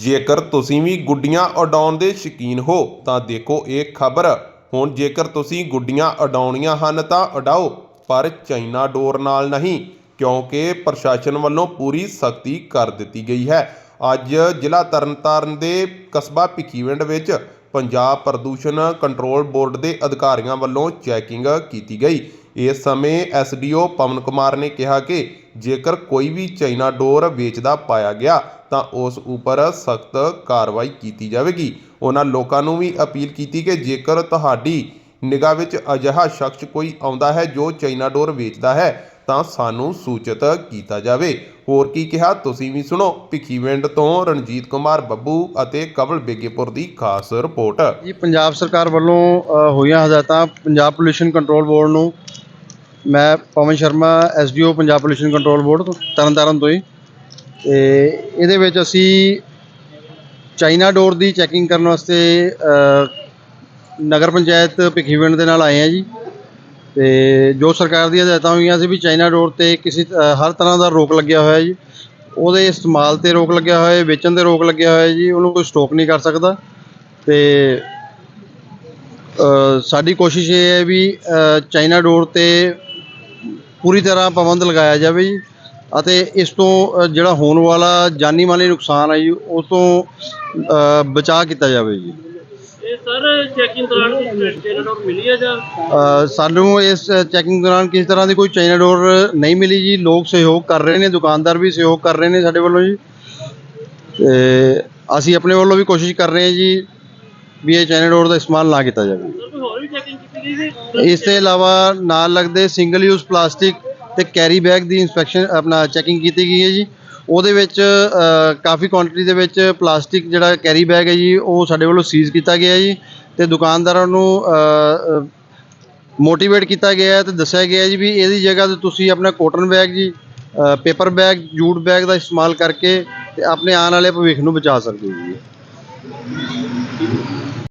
ਜੇਕਰ ਤੁਸੀਂ ਵੀ ਗੁੱਡੀਆਂ ਉਡਾਉਣ ਦੇ ਸ਼ੌਕੀਨ ਹੋ, ਤਾਂ ਦੇਖੋ ਇਹ ਖਬਰ। ਹੁਣ ਜੇਕਰ ਤੁਸੀਂ ਗੁੱਡੀਆਂ ਉਡਾਉਣੀਆਂ ਹਨ, ਤਾਂ ਉਡਾਓ, ਪਰ ਚਾਈਨਾ ਡੋਰ ਨਾਲ ਨਹੀਂ, ਕਿਉਂਕਿ ਪ੍ਰਸ਼ਾਸਨ ਵੱਲੋਂ ਪੂਰੀ ਸਖਤੀ ਕਰ ਦਿੱਤੀ ਗਈ ਹੈ। ਅੱਜ ਜ਼ਿਲ੍ਹਾ ਤਰਨਤਾਰਨ ਦੇ ਕਸਬਾ ਭਿੱਖੀਵਿੰਡ ਵਿੱਚ ਪੰਜਾਬ ਪ੍ਰਦੂਸ਼ਣ ਕੰਟਰੋਲ ਬੋਰਡ ਦੇ ਅਧਿਕਾਰੀਆਂ ਵੱਲੋਂ ਚੈਕਿੰਗ ਕੀਤੀ ਗਈ। ਇਸ ਸਮੇਂ ਐਸਡੀਓ ਪਵਨ ਕੁਮਾਰ ਨੇ ਕਿਹਾ ਕਿ ਜੇਕਰ ਕੋਈ ਵੀ ਚਾਈਨਾ ਡੋਰ ਵੇਚਦਾ ਪਾਇਆ ਗਿਆ ਤਾਂ ਉਸ ਉੱਪਰ ਸਖਤ ਕਾਰਵਾਈ ਕੀਤੀ ਜਾਵੇਗੀ। ਉਹਨਾਂ ਲੋਕਾਂ ਨੂੰ ਵੀ ਅਪੀਲ ਕੀਤੀ ਕਿ ਜੇਕਰ ਤੁਹਾਡੀ ਨਿਗਾਹ ਵਿੱਚ ਅਜਿਹਾ ਸ਼ਖਸ ਕੋਈ ਆਉਂਦਾ ਹੈ ਜੋ ਚਾਈਨਾ ਡੋਰ ਵੇਚਦਾ ਹੈ, ਤਾਂ ਸਾਨੂੰ ਸੂਚਿਤ ਕੀਤਾ ਜਾਵੇ। ਹੋਰ ਕੀ ਕਿਹਾ? ਤੁਸੀਂ ਵੀ ਸੁਣੋ। ਭਿੱਖੀਵਿੰਡ ਤੋਂ ਰਣਜੀਤ ਕੁਮਾਰ ਬੱਬੂ ਅਤੇ ਕਵਲ ਬੇਗੇਪੁਰ ਦੀ ਖਾਸ ਰਿਪੋਰਟ। ਜੀ, ਪੰਜਾਬ ਸਰਕਾਰ ਵੱਲੋਂ ਹੋਈਆਂ ਹਦਾਇਤਾਂ ਪੰਜਾਬ ਪੋਲਿਊਸ਼ਨ ਕੰਟਰੋਲ ਬੋਰਡ ਨੂੰ। ਮੈਂ Pawan Sharma SDO Punjab pollution control board ਤੋਂ, ਤਰਨਤਾਰਨ ਤੋਂ ਹੀ ਤੇ ਇਹਦੇ ਵਿੱਚ ਅਸੀਂ ਚਾਈਨਾ ਡੋਰ ਦੀ ਚੈਕਿੰਗ ਕਰਨ ਵਾਸਤੇ ਨਗਰ ਪੰਚਾਇਤ ਭਿੱਖੀਵਿੰਡ ਦੇ ਨਾਲ ਆਏ ਆ ਜੀ। ਤੇ ਜੋ ਸਰਕਾਰ ਦੀਆਂ ਹਦਾਇਤਾਂ ਹੋਈਆਂ ਸੀ ਵੀ ਚਾਈਨਾ ਡੋਰ ਤੇ ਕਿਸੇ ਹਰ ਤਰ੍ਹਾਂ ਦਾ ਰੋਕ ਲੱਗਿਆ ਹੋਇਆ ਜੀ, ਉਹਦੇ ਇਸਤੇਮਾਲ ਤੇ ਰੋਕ ਲੱਗਿਆ ਹੋਇਆ ਹੈ ਵੇਚਣ ਤੇ ਰੋਕ ਲੱਗਿਆ ਹੋਇਆ ਜੀ, ਉਹਨੂੰ ਕੋਈ ਸਟਾਕ ਨਹੀਂ ਕਰ ਸਕਦਾ। ਤੇ ਸਾਡੀ ਕੋਸ਼ਿਸ਼ ਇਹ ਹੈ ਵੀ ਚਾਈਨਾ ਡੋਰ ਤੇ ਪੂਰੀ ਤਰ੍ਹਾਂ ਪਾਬੰਦ ਲਗਾਇਆ ਜਾਵੇ ਜੀ। ਅਤੇ ਇਸ ਤੋਂ ਜਿਹੜਾ ਹੋਣ ਵਾਲਾ ਜਾਨੀ ਮਾਲੀ ਨੁਕਸਾਨ ਹੈ ਜੀ ਉਹ ਤੋਂ ਬਚਾਅ ਕੀਤਾ ਜਾਵੇ ਜੀ। ਇਹ ਸਰ ਚੈਕਿੰਗ ਦੌਰਾਨ ਕੋਈ ਚਾਈਨਾ ਡੋਰ ਮਿਲੀ ਹੈ ਜਾਂ? ਅ, ਸਾਨੂੰ ਇਸ ਚੈਕਿੰਗ ਦੌਰਾਨ ਕਿਸੇ ਤਰ੍ਹਾਂ ਦੀ ਕੋਈ ਚਾਈਨਾ ਡੋਰ ਨਹੀਂ ਮਿਲੀ ਜੀ। ਲੋਕ ਸਹਿਯੋਗ ਕਰ ਰਹੇ ਨੇ ਦੁਕਾਨਦਾਰ ਵੀ ਸਹਿਯੋਗ ਕਰ ਰਹੇ ਨੇ ਸਾਡੇ ਵੱਲੋਂ ਜੀ। ਤੇ ਅਸੀਂ ਆਪਣੇ ਵੱਲੋਂ ਵੀ ਕੋਸ਼ਿਸ਼ ਕਰ ਰਹੇ ਹਾਂ ਜੀ ਵੀ ਇਹ ਚਾਈਨਾ ਡੋਰ ਦਾ ਇਸਤੇਮਾਲ ਨਾ ਕੀਤਾ ਜਾਵੇ। ਇਸ ਤੋਂ ਇਲਾਵਾ ਨਾਲ ਲੱਗਦੇ ਸਿੰਗਲ ਯੂਜ਼ ਪਲਾਸਟਿਕ ਤੇ ਕੈਰੀ ਬੈਗ ਦੀ ਇਨਸਪੈਕਸ਼ਨ ਆਪਣਾ ਚੈਕਿੰਗ ਕੀਤੀ ਗਈ ਹੈ ਜੀ। ਉਹਦੇ ਵਿੱਚ ਕਾਫੀ ਕੁਆਂਟੀਟੀ ਦੇ ਵਿੱਚ ਪਲਾਸਟਿਕ ਜਿਹੜਾ ਕੈਰੀ ਬੈਗ ਹੈ ਜੀ, ਉਹ ਸਾਡੇ ਵੱਲੋਂ ਸੀਜ਼ ਕੀਤਾ ਗਿਆ ਜੀ ਤੇ ਦੁਕਾਨਦਾਰਾਂ ਨੂੰ ਮੋਟੀਵੇਟ ਕੀਤਾ ਗਿਆ ਹੈ ਤੇ ਦੱਸਿਆ ਗਿਆ ਜੀ ਵੀ ਇਹਦੀ ਜਗ੍ਹਾ ਤੇ ਤੁਸੀਂ ਆਪਣਾ ਕੋਟਨ ਬੈਗ ਜੀ ਪੇਪਰ ਬੈਗ ਜੂਟ ਬੈਗ ਦਾ ਇਸਤੇਮਾਲ ਕਰਕੇ ਤੇ ਆਪਣੇ ਆਉਣ ਵਾਲੇ ਭਵਿੱਖ ਨੂੰ ਬਚਾ ਸਕਦੇ ਹੋ ਜੀ।